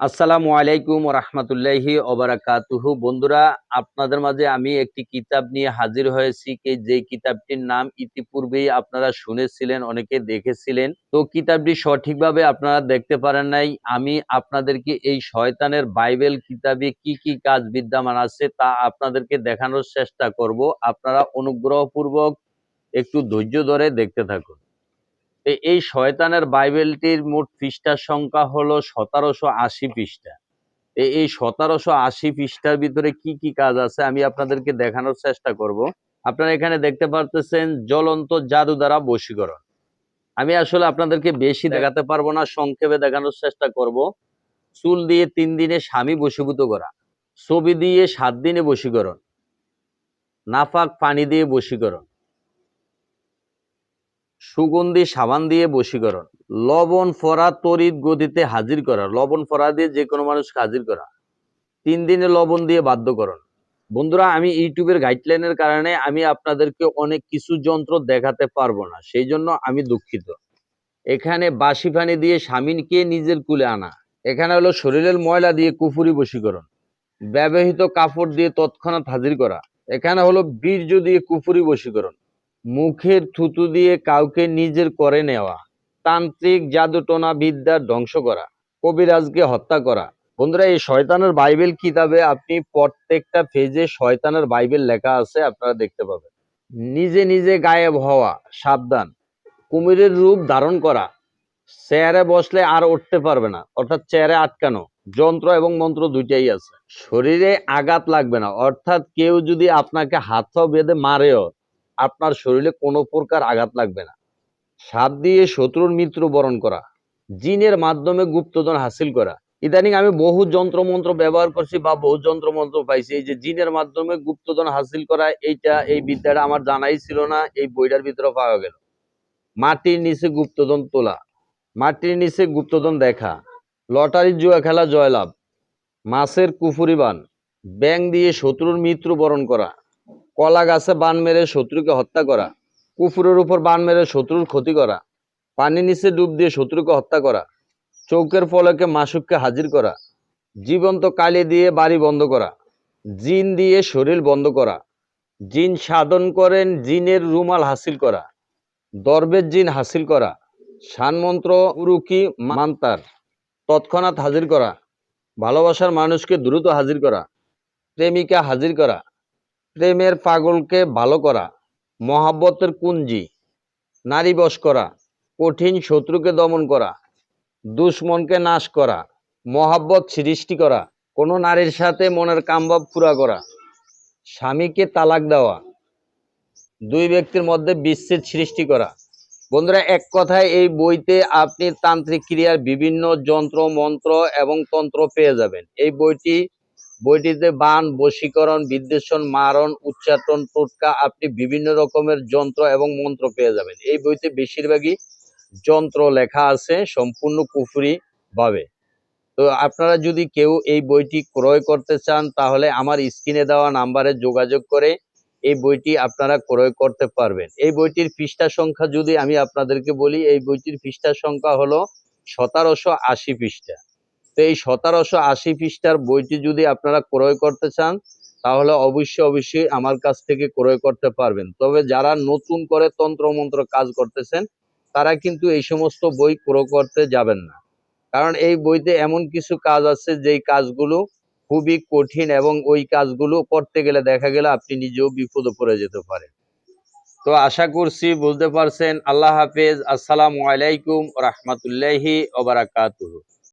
আসসালামু আলাইকুম রহমতুল্লাহি ওবারাকাতুহু বন্ধুরা, আপনাদের মাঝে আমি একটি কিতাব নিয়ে হাজির হয়েছি। যে কিতাবটির নাম ইতিপূর্বেই আপনারা শুনেছিলেন, অনেকে দেখেছিলেন। তো কিতাবটি সঠিকভাবে আপনারা দেখতে পারেন নাই। আমি আপনাদেরকে এই শয়তানের বাইবেল কিতাবে কি কি কাজ বিদ্যমান আছে তা আপনাদেরকে দেখানোর চেষ্টা করব। আপনারা অনুগ্রহপূর্বক একটু ধৈর্য ধরে দেখতে থাকুন। এই শয়তানের বাইবেলটির মোট পৃষ্ঠার সংখ্যা হলো সতেরোশো আশি পৃষ্ঠা। এই সতেরোশো আশি পৃষ্ঠার ভিতরে কি কি কাজ আছে আমি আপনাদেরকে দেখানোর চেষ্টা করব। আপনারা এখানে দেখতে পারতেছেন জ্বলন্ত জাদু দ্বারা বশীকরণ। আমি আসলে আপনাদেরকে বেশি দেখাতে পারব না, সংক্ষেপে দেখানোর চেষ্টা করব। চুল দিয়ে তিন দিনে স্বামী বশীভূত করা, ছবি দিয়ে সাত দিনে বশীকরণ, নাফাক পানি দিয়ে বশীকরণ। সুগন্ধি সাবান দিয়ে বশীকরণ। লবণ ফরা তড়িৎ গতিতে হাজির করা। লবণ ফরা দিয়ে যে কোনো মানুষকে হাজির করা। তিন দিনে লবণ দিয়ে বাধ্যকরণ বন্ধুরা, আমি ইউটিউবের গাইডলাইনের কারণে আমি আপনাদেরকে অনেক কিছু যন্ত্র দেখাতে পারব না। সেই জন্য আমি দুঃখিত। এখানে বাসি পানি দিয়ে স্বামীকে নিজের কুলে আনা। এখানে হলো শরীরের ময়লা দিয়ে কুফুরি বশীকরণ। ব্যবহৃত কাপড় দিয়ে তৎক্ষণাৎ হাজির করা। এখানে হলো বীর্য দিয়ে কুফুরি বশীকরণ। মুখের থুতু দিয়ে কাউকে নিজের করে নেওয়া, তান্ত্রিক জাদুটোনা বিদ্যা ধ্বংস করা, কবিরাজকে হত্যা করা। বন্ধুরা, এই শয়তানের বাইবেল কিতাবে আপনি প্রত্যেকটা পেজে শয়তানের বাইবেল লেখা আছে, আপনারা দেখতে পাবেন। নিজে নিজে গায়েব হওয়া, সাবধান। কুমিরের রূপ ধারণ করা, চেয়ারে বসলে আর উঠতে পারবে না, অর্থাৎ চেয়ারে আটকানো, যন্ত্র এবং মন্ত্র দুইটাই আছে। শরীরে আঘাত লাগবে না, অর্থাৎ কেউ যদি আপনাকে হাত বেঁধে মারেও আপনার শরীরে কোনো প্রকার আঘাত লাগবে না। সাপ দিয়ে শত্রুর মৃত্যু বরণ করা, জিনের মাধ্যমে গুপ্তধন হাসিল করা। ইদানিং আমি বহু যন্ত্র মন্ত্র ব্যবহার করছি বা বহু যন্ত্র মন্ত্র পাইছি এই যে জিনের মাধ্যমে গুপ্তধন হাসিল করা, এইটা, এই বিদ্যাটা আমার জানাই ছিল না, এই বইটার ভিতরে পাওয়া গেল। মাটির নিচে গুপ্তধন তোলা, মাটির নিচে গুপ্তধন দেখা, লটারি, জুয়া খেলা, জয়লাভ, মাছের কুফুরি বান ব্যাং দিয়ে শত্রুর মৃত্যু বরণ করা কলা গাছে বান মেরে শত্রুকে হত্যা করা, কুফুরের উপর বান মেরে শত্রুর ক্ষতি করা পানি নিচে ডুব দিয়ে শত্রুকে হত্যা করা চৌকের ফলকে মাসুককে হাজির করা, জীবন্ত কালি দিয়ে বাড়ি বন্ধ করা, জিন দিয়ে শরীর বন্ধ করা, জিন সাধন করেন, জিনের রুমাল হাসিল করা দরবের জিন হাসিল করা, সানমন্ত্র উরুকি মান্তার তৎক্ষণাৎ হাজির করা, ভালোবাসার মানুষকে দ্রুত হাজির করা, প্রেমিকা হাজির করা প্রেমের পাগলকে ভালো করা, মহাব্বতের কুঞ্জি, নারী বশ করা, কঠিন শত্রুকে দমন করা, দুশ্মনকে নাশ করা, মহাব্বত সৃষ্টি করা, কোনো নারীর সাথে মনের কামভাব পুরা করা, স্বামীকে তালাক দেওয়া, দুই ব্যক্তির মধ্যে বিচ্ছেদ সৃষ্টি করা। বন্ধুরা, এক কথায় এই বইতে আপনি তান্ত্রিক ক্রিয়ার বিভিন্ন যন্ত্র, মন্ত্র এবং তন্ত্র পেয়ে যাবেন। এই বইটি বইটিতে বান, বশীকরণ, বিদ্বেষণ, মারণ উচ্চাটন টোটকা আপনি বিভিন্ন রকমের যন্ত্র এবং মন্ত্র পেয়ে যাবেন। এই বইতে বেশিরভাগই যন্ত্র লেখা আছে, সম্পূর্ণ কুফরি ভাবে তো আপনারা যদি কেউ এই বইটি ক্রয় করতে চান, তাহলে আমার স্ক্রিনে দেওয়া নাম্বারে যোগাযোগ করে এই বইটি আপনারা ক্রয় করতে পারবেন। এই বইটির পৃষ্ঠা সংখ্যা যদি আমি আপনাদেরকে বলি, এই বইটির পৃষ্ঠা সংখ্যা হলো সতেরোশো আশি পৃষ্ঠা। তো এই সতেরোশো আশি পৃষ্ঠার বইটি যদি আপনারা ক্রয় করতে চান, তাহলে অবশ্যই অবশ্যই আমার কাছ থেকে ক্রয় করতে পারবেন। তবে যারা নতুন করে তন্ত্র মন্ত্র কাজ করতেছেন, তারা কিন্তু এই সমস্ত বই ক্রয় করতে যাবেন না। কারণ এই বইতে এমন কিছু কাজ আছে, যেই কাজগুলো খুবই কঠিন এবং ওই কাজগুলো করতে গেলে দেখা গেলে আপনি নিজেও বিপদে পড়ে যেতে পারেন। তো আশা করছি বুঝতে পারছেন। আল্লাহ হাফেজ। আসসালামু আলাইকুম রহমতুল্লাহি ওবারাকাতুহু